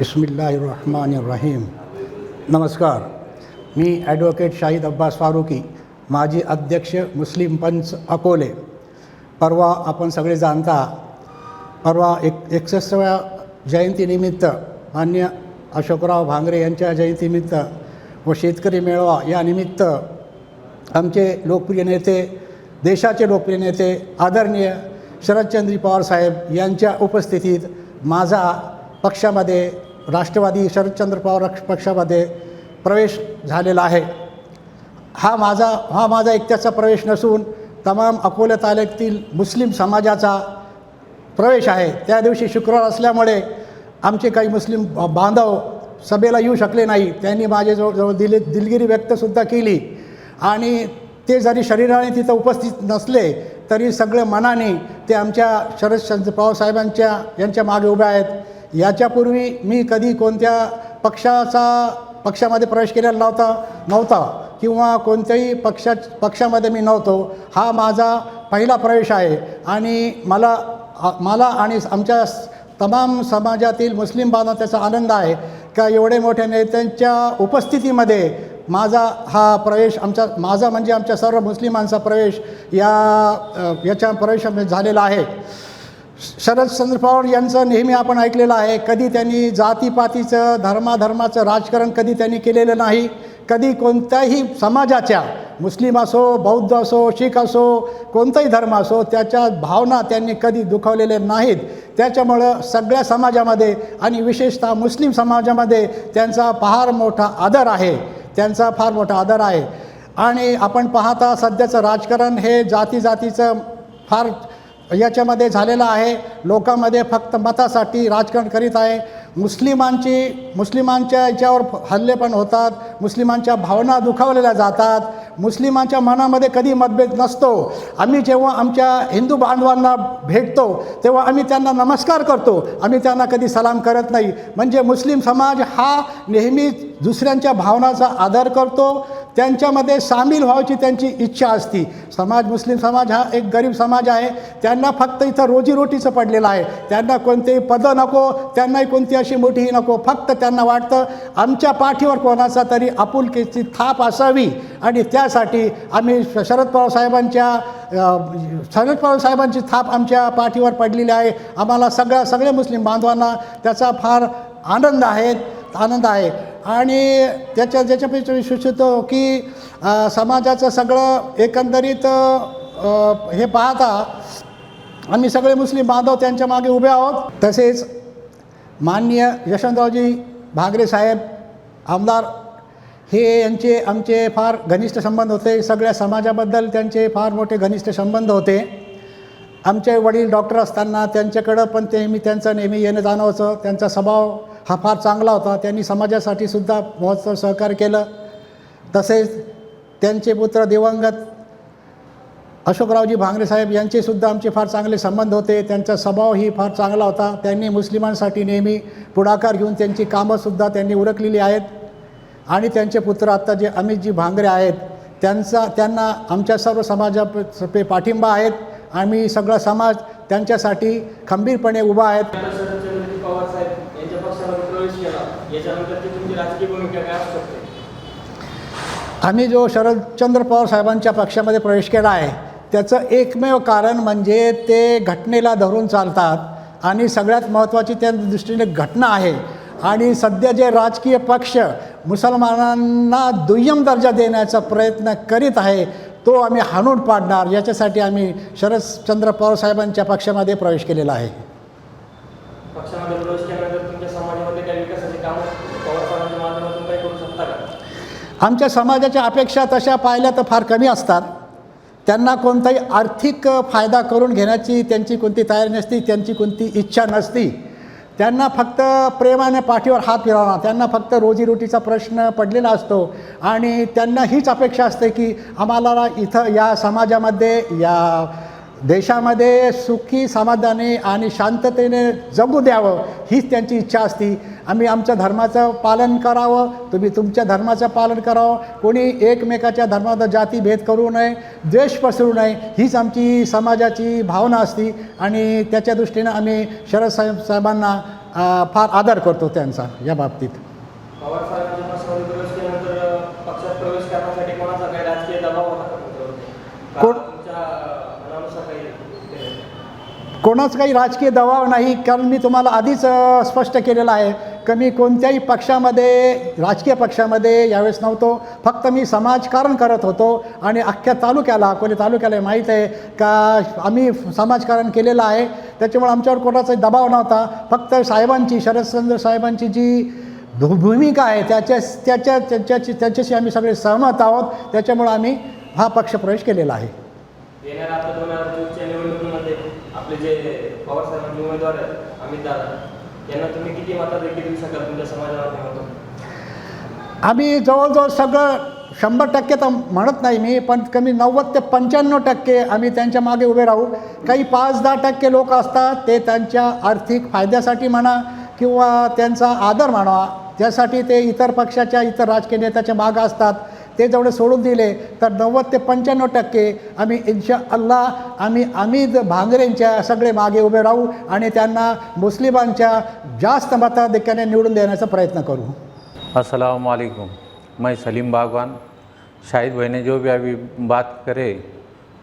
रहीम नमस्कार मी ॲडव्होकेट शाहीद अब्बास फारुकी माजी अध्यक्ष मुस्लिम पंच अकोले. परवा आपण सगळे जाणता परवा एक एकसष्टव्या जयंतीनिमित्त मान्य अशोकराव भांगरे यांच्या जयंतीनिमित्त व शेतकरी मेळावा या निमित्त आमचे लोकप्रिय नेते देशाचे लोकप्रिय नेते आदरणीय शरदचंद्री पवार साहेब यांच्या उपस्थितीत माझा पक्षामध्ये राष्ट्रवादी शरदचंद्र पवार पक्षामध्ये प्रवेश झालेला आहे. हा माझा हा माझा एकट्याचा प्रवेश नसून तमाम अकोला तालुक्यातील मुस्लिम समाजाचा प्रवेश आहे. त्या दिवशी शुक्रवार असल्यामुळे आमचे काही मुस्लिम बांधव सभेला येऊ शकले नाही. त्यांनी माझ्याजवळ जवळ दिली दिलगिरी व्यक्तसुद्धा केली. आणि ते जरी शरीराने तिथं उपस्थित नसले तरी सगळे मनाने ते आमच्या शरदचंद्र पवारसाहेबांच्या यांच्या मागे उभे आहेत. याच्यापूर्वी मी कधी कोणत्या पक्षाचा पक्षामध्ये प्रवेश केलेला नव्हता नव्हता किंवा कोणत्याही पक्षा पक्षामध्ये मी नव्हतो. हा माझा पहिला प्रवेश आहे. आणि मला मला आणि आमच्या तमाम समाजातील मुस्लिम बांधव त्याचा आनंद आहे. का एवढे मोठ्या नेत्यांच्या उपस्थितीमध्ये माझा हा प्रवेश आमचा माझा म्हणजे आमच्या सर्व मुस्लिमांचा प्रवेश या याच्या प्रवेशामध्ये झालेला आहे. शरदचंद्र पवार यांचं नेहमी आपण ऐकलेलं आहे कधी त्यांनी जातीपातीचं धर्माधर्माचं राजकारण कधी त्यांनी केलेलं नाही कधी कोणत्याही समाजाच्या मुस्लिम असो बौद्ध असो शीख असो कोणताही धर्म असो त्याच्या भावना त्यांनी कधी दुखावलेल्या नाहीत. त्याच्यामुळं सगळ्या समाजामध्ये आणि विशेषतः मुस्लिम समाजामध्ये त्यांचा फार मोठा आदर आहे. त्यांचा फार मोठा आदर आहे. आणि आपण पाहता सध्याचं राजकारण हे जाती जातीचं फार याच्यामध्ये झालेला आहे. लोकांमध्ये फक्त मतासाठी राजकारण करीत आहे. मुस्लिमांची मुस्लिमांच्या याच्यावर हल्ले पण होतात. मुस्लिमांच्या भावना दुखावलेल्या जातात. मुस्लिमांच्या मनामध्ये कधी मतभेद नसतो. आम्ही जेव्हा आमच्या हिंदू बांधवांना भेटतो तेव्हा आम्ही त्यांना नमस्कार करतो. आम्ही त्यांना कधी सलाम करत नाही. म्हणजे मुस्लिम समाज हा नेहमी दुसऱ्यांच्या भावनाचा आदर करतो. त्यांच्यामध्ये सामील व्हायची त्यांची इच्छा असती. समाज मुस्लिम समाज हा एक गरीब समाज आहे. त्यांना फक्त इथं रोजीरोटीचं पडलेलं आहे. त्यांना कोणतेही पदं नको त्यांनाही कोणती अशी मोठीही नको. फक्त त्यांना वाटतं आमच्या पाठीवर कोणाचा तरी आपुलकीची थाप असावी. आणि त्यासाठी आम्ही शरद पवार साहेबांच्या शरद पवार साहेबांची थाप आमच्या पाठीवर पडलेली आहे. आम्हाला सगळ्या सगळ्या मुस्लिम बांधवांना त्याचा फार आनंद आहे आनंद आहे. आणि त्याच्या ज्याच्यापेक्षा मी की समाजाचं सगळं एकंदरीत हे पाहता आम्ही सगळे मुस्लिम बांधव त्यांच्या मागे उभे आहोत. तसेच माननीय यशवंतरावजी भागरे साहेब आमदार हे यांचे आमचे फार घनिष्ठ संबंध होते. सगळ्या समाजाबद्दल त्यांचे फार मोठे घनिष्ठ संबंध होते. आमचे वडील डॉक्टर असताना त्यांच्याकडं पण ते मी त्यांचं नेहमी येणं जाणवायचं त्यांचा स्वभाव हा फार चांगला होता. त्यांनी समाजासाठी सुद्धा महोत्सव सहकार्य केलं. तसेच त्यांचे पुत्र दिवंगत अशोकरावजी भांगरे साहेब यांचेसुद्धा आमचे फार चांगले संबंध होते. त्यांचा स्वभावही फार चांगला होता. त्यांनी मुस्लिमांसाठी नेहमी पुढाकार घेऊन त्यांची कामंसुद्धा त्यांनी उरकलेली आहेत. आणि त्यांचे पुत्र आत्ता जे अमितजी भांगरे आहेत त्यांचा त्यांना आमच्या सर्व समाजापे पाठिंबा आहेत. आम्ही सगळा समाज त्यांच्यासाठी खंबीरपणे उभा आहेत. आम्ही जो शरदचंद्र पवार साहेबांच्या पक्षामध्ये प्रवेश केला आहे त्याचं एकमेव कारण म्हणजे ते घटनेला धरून चालतात आणि सगळ्यात महत्त्वाची त्या दृष्टीने घटना आहे. आणि सध्या जे राजकीय पक्ष मुसलमानांना दुय्यम दर्जा देण्याचा प्रयत्न करीत आहे तो आम्ही हाणून पाडणार. याच्यासाठी आम्ही शरदचंद्र पवार साहेबांच्या पक्षामध्ये प्रवेश केलेला आहे. आमच्या समाजाच्या अपेक्षा तशा पाहिल्या तर फार कमी असतात. त्यांना कोणताही आर्थिक फायदा करून घेण्याची त्यांची कोणती तयारी नसती त्यांची कोणती इच्छा नसती. त्यांना फक्त प्रेमाने पाठीवर हात फिरवणार त्यांना फक्त रोजीरोटीचा प्रश्न पडलेला असतो. आणि त्यांना हीच अपेक्षा असते की आम्हाला इथं या समाजामध्ये या देशामध्ये सुखी समाधानी आणि शांततेने जगू द्यावं हीच त्यांची इच्छा असती. आम्ही आमच्या धर्माचं पालन करावं तुम्ही तुमच्या धर्माचं पालन करावं. कोणी एकमेकाच्या धर्माचा जातीभेद करू नये द्वेष पसरू नये हीच आमची समाजाची भावना असती. आणि त्याच्या दृष्टीनं आम्ही शरद साहेब साहेबांना फार आदर करतो त्यांचा या बाबतीत. पवार साहेबांच्या पक्षामध्ये प्रवेश केल्यानंतर अं, पक्षात प्रवेश करण्यासाठी कोणाचा काही राजकीय दबाव होता का तुमच्यावरती? का कोण- तुमच्या मनानुसार काही केलं? कोणाच काही राजकीय दबाव नाही कारण मी तुम्हाला आधीच स्पष्ट केलेलं आहे की मी कोणत्याही पक्षामध्ये राजकीय पक्षामध्ये यावेळेस नव्हतो. फक्त मी समाजकारण करत होतो आणि अख्ख्या तालुक्याला अकोले तालुक्याला माहीत आहे का आम्ही समाजकारण केलेलं आहे. त्याच्यामुळे आमच्यावर कोणाचा दबाव नव्हता. फक्त साहेबांची शरदचंद्र साहेबांची जी भू- भूमिका आहे त्याच्या त्याच्या त्याच्याशी त्याच्याशी आम्ही सगळे सहमत आहोत. त्याच्यामुळे आम्ही हा पक्षप्रवेश केलेला आहे. आपले जे पवार साहेबांचे उमेदवार आहेत अमित दादा यांना तुम्ही किती मताधिक्य देऊ शकाल तुमच्या समाजा आम्ही जवळजवळ सगळं शंभर टक्के तर म्हणत नाही मी पण कमी नव्वद ते पंच्याण्णव टक्के आम्ही त्यांच्या मागे उभे राहू. काही पाच दहा टक्के लोक असतात ते त्यांच्या आर्थिक फायद्यासाठी म्हणा किंवा त्यांचा आदर म्हणा त्यासाठी ते इतर पक्षाच्या इतर राजकीय नेत्याच्या मागं असतात. ते जेवढे सोडून दिले. तर नव्वद ते पंच्याण्णव टक्के आम्ही इन्शा अल्लाह आम्ही अमित भांगरेंच्या सगळे मागे उभे राहू आणि त्यांना मुस्लिमांच्या जास्त मताधिक्याने निवडून देण्याचा प्रयत्न करू. अस्सलाम वालेकुम मैं सलीम बागवान. शाहिद भाई ने जो भी अभी बात करे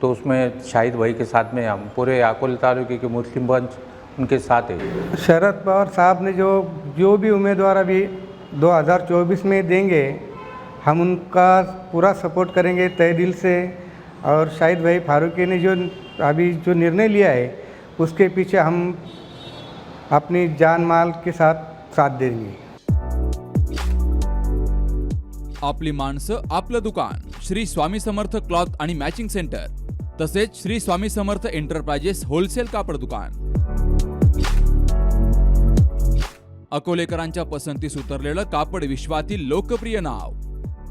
तो उसमें शाहिद भाई के साथ में हम पूरे अकोले तालुके के मुस्लिम पंच उनके साथ है। शरद पवार साहब ने जो जो भी उम्मीदवार अभी 2024 में देंगे हम उनका पूरा सपोर्ट करेंगे तय दिल से। और शाहिद भाई फारूकी ने जो अभी जो निर्णय लिया है उसके पीछे हम अपनी जान माल के साथ साथ देंगे। आपली माणसं आपलं दुकान श्री स्वामी समर्थ क्लॉथ आणि मॅचिंग सेंटर तसेच श्री स्वामी समर्थ एंटरप्राइजेस होलसेल कापड दुकान. अकोलेकरांच्या पसंतीस उतरलेलं कापड विश्वातील लोकप्रिय नाव